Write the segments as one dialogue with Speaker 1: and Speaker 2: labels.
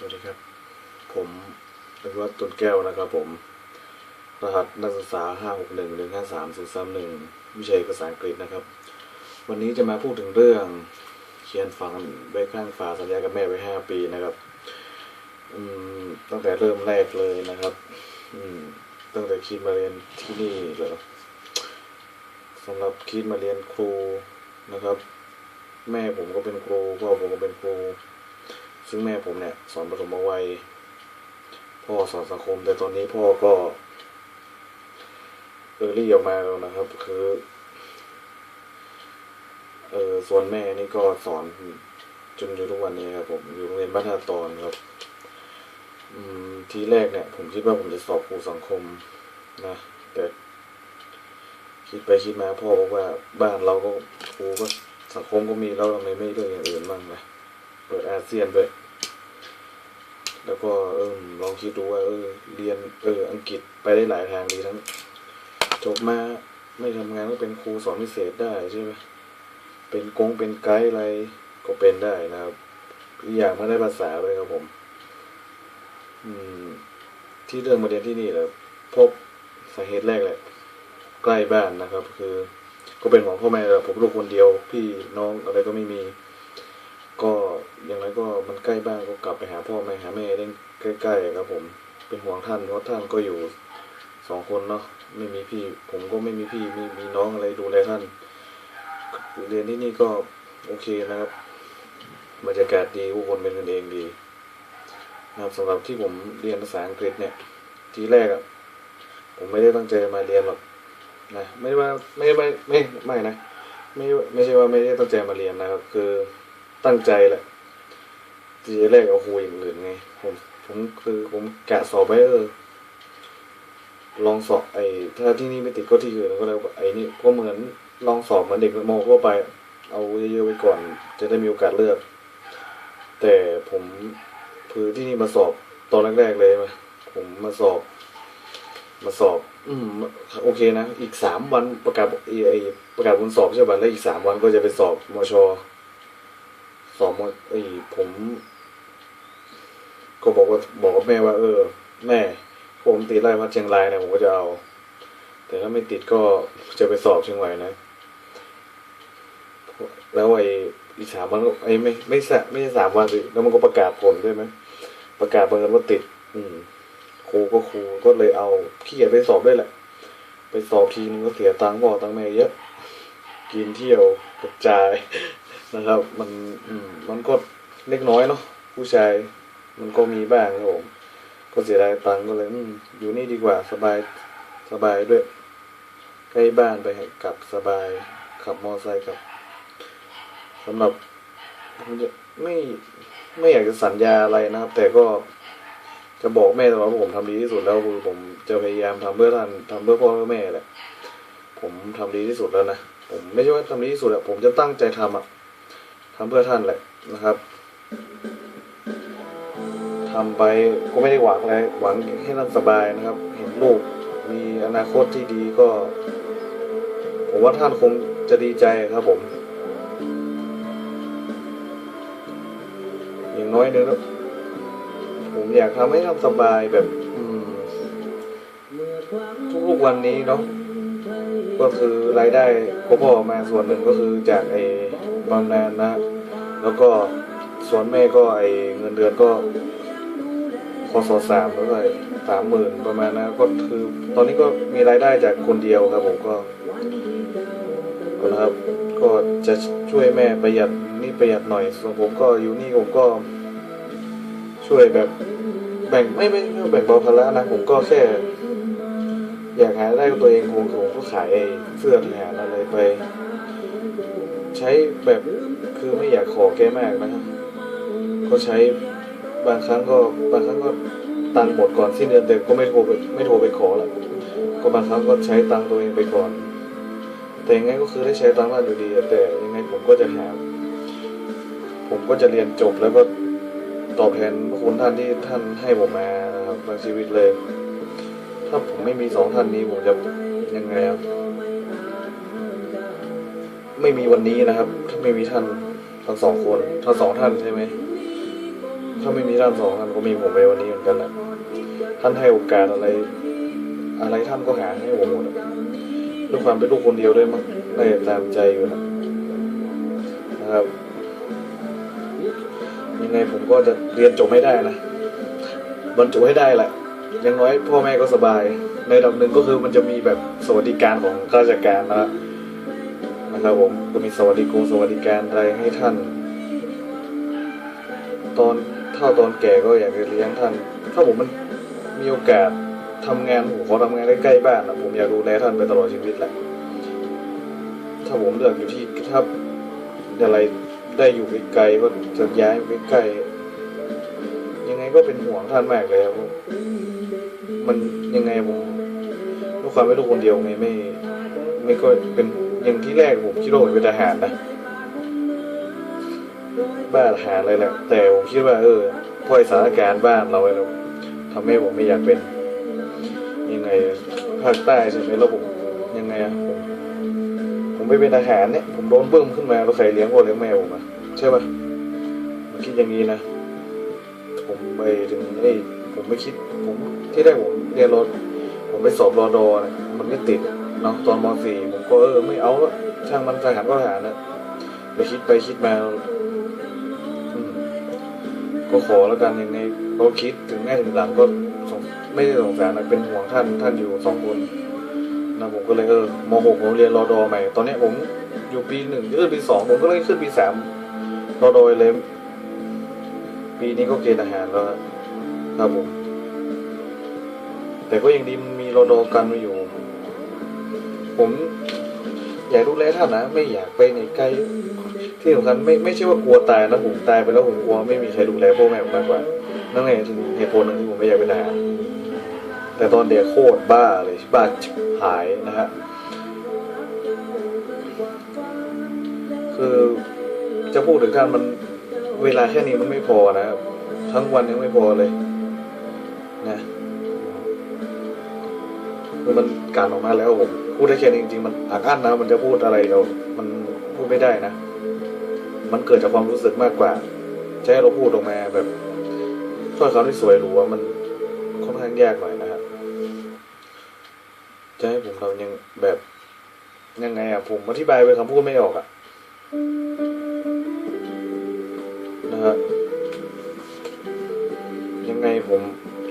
Speaker 1: สวัสดีครับ ผมเป็นวัดต้นแก้วนะครับผม รหัสนักศึกษา 5 6 1 1 5 3 0 3 1 วิชาภาษาอังกฤษนะครับ วันนี้จะมาพูดถึงเรื่อง เขียนฝังไว้ข้างฝาสัญญากับแม่ไว้ 5 ปีนะครับ อืม ตั้งแต่เริ่มแรกเลยนะครับ อืม ตั้งแต่คิดมาเรียนที่นี่เหรอสำหรับคิดมาเรียนครูนะครับ แม่ผมก็เป็นครูพ่อผมก็เป็นครู ซึ่งแม่ผมเนี่ย สอนปฐมวัย พ่อสอนสังคม แต่ตอนนี้พ่อก็เออรี่ออกมาแล้วนะครับ คือเออส่วนแม่นี่ก็สอนจนอยู่ทุกวันนี้ครับผมอยู่โรงเรียนบ้านท่าตอนครับ อืมทีแรกเนี่ย ผมคิดว่าผมจะสอบครูสังคมนะแต่คิดไปคิดมาพ่อบอกว่าบ้านเราก็ครูก็สังคมก็มีแล้วทำไมไม่เลือกอย่างอื่นบ้างนะเปิดอาเซียนด้วย แล้วก็เออลองคิดดูว่าเออเรียนเอออังกฤษไปได้หลายทางดีทั้งจบมาไม่ทำงานก็เป็นครูสอนพิเศษได้ใช่ไหมเป็นกงเป็นไกด์อะไรก็เป็นได้นะครับอีกอย่างไม่ได้ภาษาเลยครับผม อืม ที่เรื่องมาเรียนที่นี่แหละพบสาเหตุแรกแหละใกล้บ้านนะครับ คือ ก็เป็นของพ่อแม่แหละผมลูกคนเดียว พี่น้องอะไรก็ไม่มี ก็อย่างไรก็มันใกล้บ้านก็กลับไปหาพ่อแม่หาแม่ได้ใกล้ๆครับผมเป็นห่วงท่านเพราะท่านก็อยู่สองคนเนาะไม่มีพี่ ผมก็ไม่มีพี่ไม่มีน้องอะไรดูแลท่าน เรียนที่นี่ก็โอเคนะครับบรรยากาศดีผู้คนเป็นกันเองดีนะครับสำหรับที่ผมเรียนภาษาอังกฤษเนี่ย ทีแรกอะ่ะผมไม่ได้ตั้งใจมาเรียนหรอกนะไม่ว่าไม่ไม่ไม่ไม่นะ ไม่ไม่ใช่ว่าไม่ได้ตั้งใจมาเรียนนะครับ คือ ตั้งใจแหละทีแรกเอาคูอย่างอื่นไงผมผมคือผมกะสอบไว้เออลองสอบไอ้ถ้าที่นี่ไม่ติดก็ที่อื่นก็แล้วไอ้นี่ก็เหมือนลองสอบเหมือนเด็กมทั่วไป เอาเยอะๆไว้ก่อน จะได้มีโอกาสเลือก แต่ผมคือที่นี่มาสอบตอนแรกๆเลยมาผมมาสอบ มาสอบ อืมโอเคนะ อีกสามวันประกาศไอ้ประกาศผลสอบใช่ป่ะแล้วอีกสามวันก็จะไปสอบมช สอบมไอ้ผม ก็บอกว่าบอกกับแม่ว่า เออ แม่ผมติดไล่พัดเชียงรายนี่ยผมก็จะเอา แต่ถ้าไม่ติดก็จะไปสอบเชียงใหม่นะแล้วไอ้อีสามวันไอ้ไม่ไม่ใช่ไม่ใช่สามวันสิแล้วมันก็ประกาศผลด้วยไหมประกาศบังเอิญว่าติด อืมครูก็ครูก็เลยเอาขี้เกียจไปสอบด้วยแหละ ไปสอบทีนึงก็เสียตังค์พ่อตังค์แม่เยอะ กินเที่ยวกระจาย นะครับ มันมันก็เล็กน้อยเนาะผู้ชายมันก็มีบ้างครับผมก็เสียดายตังก็เลยอยู่นี่ดีกว่าสบายสบายด้วยใกล้บ้านไปกลับสบายขับมอไซค์กลับสำหรับผมจะไม่ไม่อยากจะสัญญาอะไรนะครับ แต่ก็จะบอกแม่ตลอดว่าผมทำดีที่สุดแล้วคือผมจะพยายามทำเพื่อท่านทำเพื่อพ่อเพื่อแม่แหละผมทำดีที่สุดแล้วนะผมไม่ใช่ว่าทำดีที่สุดอะผมจะตั้งใจทำอะ ทำเพื่อท่านแหละนะครับทำไปก็ไม่ได้หวังอะไรหวังให้ท่านสบายนะครับ เห็นลูกมีอนาคตที่ดีก็ ผมว่าท่านคงจะดีใจครับผม อย่างน้อยนึงแล้วผมอยากทำให้ท่านสบายแบบทุกๆวันนี้เนาะก็คือรายได้ก็พ่อมาส่วนหนึ่งก็คือจากไอ้บำนาญนะ แล้วก็ส่วนแม่ก็ไอเงินเดือนก็คอสสามแล้วก็สามหมื่นประมาณนะก็คือตอนนี้ก็มีรายได้จากคนเดียวครับผมก็นะครับก็จะช่วยแม่ประหยัดนี่ประหยัดหน่อย ส่วนผมก็อยู่นี่ผมก็ ช่วยแบบแบ่งไม่ไม่แบ่งเบาภาระนะผมก็แค่ อยากหาได้ตัวเองผมผมก็ขายเสื้อทหารอะไรไป ใช้แบบ คือไม่อยากขอแกมากนะครับก็ใช้บางครั้งก็บางครั้งก็ตังค์หมดก่อนสิ้นเดือนแต่ก็ไม่โทรไปไม่โทรไปขอละก็บางครั้งก็ใช้ตังค์ตัวเองไปก่อน แต่ยังไงก็คือได้ใช้ตังค์บ้านอยู่ดีแต่ยังไงผมก็จะหาผมก็จะเรียนจบแล้วก็ตอบแทนพระคุณท่านที่ท่านให้ผมมานะครับในชีวิตเลย ถ้าผมไม่มีสองท่านนี้ผมจะยังไงครับไม่มีวันนี้นะครับ ถ้าไม่มีท่าน ทั้งสองคนทั้งสองท่านใช่ไหมถ้าไม่มีท่านสองท่านก็มีผมไปวันนี้เหมือนกันแหละท่านให้โอกาสอะไร อะไรท่านก็หาให้ผมหมดด้วยความเป็นลูกคนเดียวด้วยมั้งได้ตามใจอยู่นะนะครับยังไงผมก็จะเรียนจบไม่ได้นะบรรจุให้ได้แหละอยังน้อยพ่อแม่ก็สบาย ในระดับหนึ่งก็คือมันจะมีแบบสวัสดิการของข้าราชการนะ นะครับผมก็มีสวัสดิกงสวัสดิการอะไรให้ท่าน ตอนถ้าตอนแก่ก็อยากจะเลี้ยงท่าน ถ้าผมมันมีโอกาสทำงานผมขอทำงานใกล้ๆบ้านนะผมอยากดูแลท่านไปตลอดชีวิตแหละถ้าผมเลือกอยู่ที่ถ้าอะไรได้อยู่ไกลๆก็จะย้ายไปใกล้ยังไงก็เป็นห่วงท่านมากเลยครับมันยังไงผมด้วยความเป็นลูกคนเดียวไงไม่ ไม่ก็เป็น อย่างที่แรกผมคิดว่าผมเป็นทหารนะบ้าทหารเลยแหละแต่ผมคิดว่า เออพอไอ้สถานการณ์บ้านเราแล้วทำให้ผมไม่อยากเป็นยังไงภาคใต้ใช่ไหมแล้วผมยังไงอะผมผมไปเป็นทหารเนี่ย ผมโดนเบิ้มขึ้นมาแล้วใครเลี้ยงพ่อเลี้ยงแม่ผมอะใช่ปะผมคิดอย่างนี้นะผมไปถึงไอ้ผมไม่คิด ผมที่ได้ผมเรียนรถผมไปสอบรอดอเนี่ยมันไม่ติดเนาะตอนมสี่ผม ก็เออไม่เอาละช่างมันทหารก็ทหารนะไปคิดไปคิดมาก็ขอแล้วกันยังไงก็คิดถึงแม่ถึงหลังก็สงไม่ได้สงสารนะเป็นห่วงท่านท่านอยู่สองคนนะผมก็เลยเออมหกผมเรียนรอดอใหม่ตอนนี้ผมอยู่ปีหนึ่งขึ้นปีสองผมก็เลยขึ้นปีสามรอดอเลย ปีนี้ก็เกณฑ์ทหารแล้วครับผมแต่ก็ยังดีมันมีรอดอกันมาอยู่ ผม อยากดูแลท่านนะไม่อยากไปไหนไกลที่สำคัญไม่ไม่ใช่ว่ากลัวตายนะผมตายไปแล้วผมกลัวไม่มีใครดูแลพ่อแม่ผมมากกว่านั่นไงเหตุผลหนึงที่ผมไม่อยากเป็นทหารแต่ตอนเด็กโคตรบ้าเลยบ้าหายนะฮะคือจะพูดถึงท่านมันเวลาแค่นี้มันไม่พอนะครับ ทั้งวันยังไม่พอเลยนะมันการออกมาแล้วผม พูดได้แค่นี้จริงๆ มันอักอั้นนะ มันจะพูดอะไรเรา มันพูดไม่ได้นะ มันเกิดจากความรู้สึกมากกว่าให้เราพูดออกมาแบบถ้อยคำที่สวยหรูว่ามันค่อนข้างยากหน่อยนะครับจะให้ผมทำยังแบบยังไงอะผมอธิบายเป็นคำพูดไม่ออกอะนะฮะยังไงผม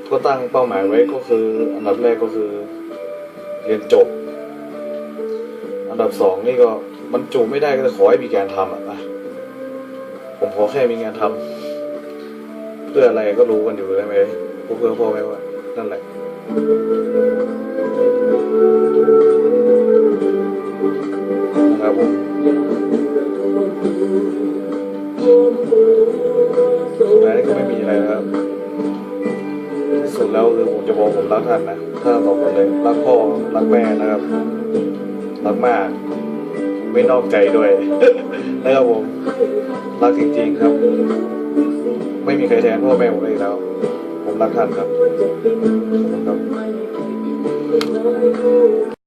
Speaker 1: ก็ตั้งเป้าหมายไว้ก็คือ อันดับแรกก็คือ เรียนจบ อันดับสองนี่ก็มันจูไม่ได้ก็จะขอให้มีการทำอะนะผมขอแค่มีงานทำเพื่ออะไรก็รู้กันอยู่ได้ไหมพวกเพื่อพ่อแม่ว่านั่นแหละนะครับผมสุดท้ายก็ไม่มีอะไรนะครับที่สุดแล้วคือผมจะบอกผมรักท่านนะถ้าสองคนเลยรักพ่อรักแม่นะครับ รักมาก ไม่นอกใจด้วยนะครับผมรักจริงๆครับ ไม่มีใครแทนพ่อแม่ผมเลยอีกแล้ว ผมรักท่านครับขอบคุณครับ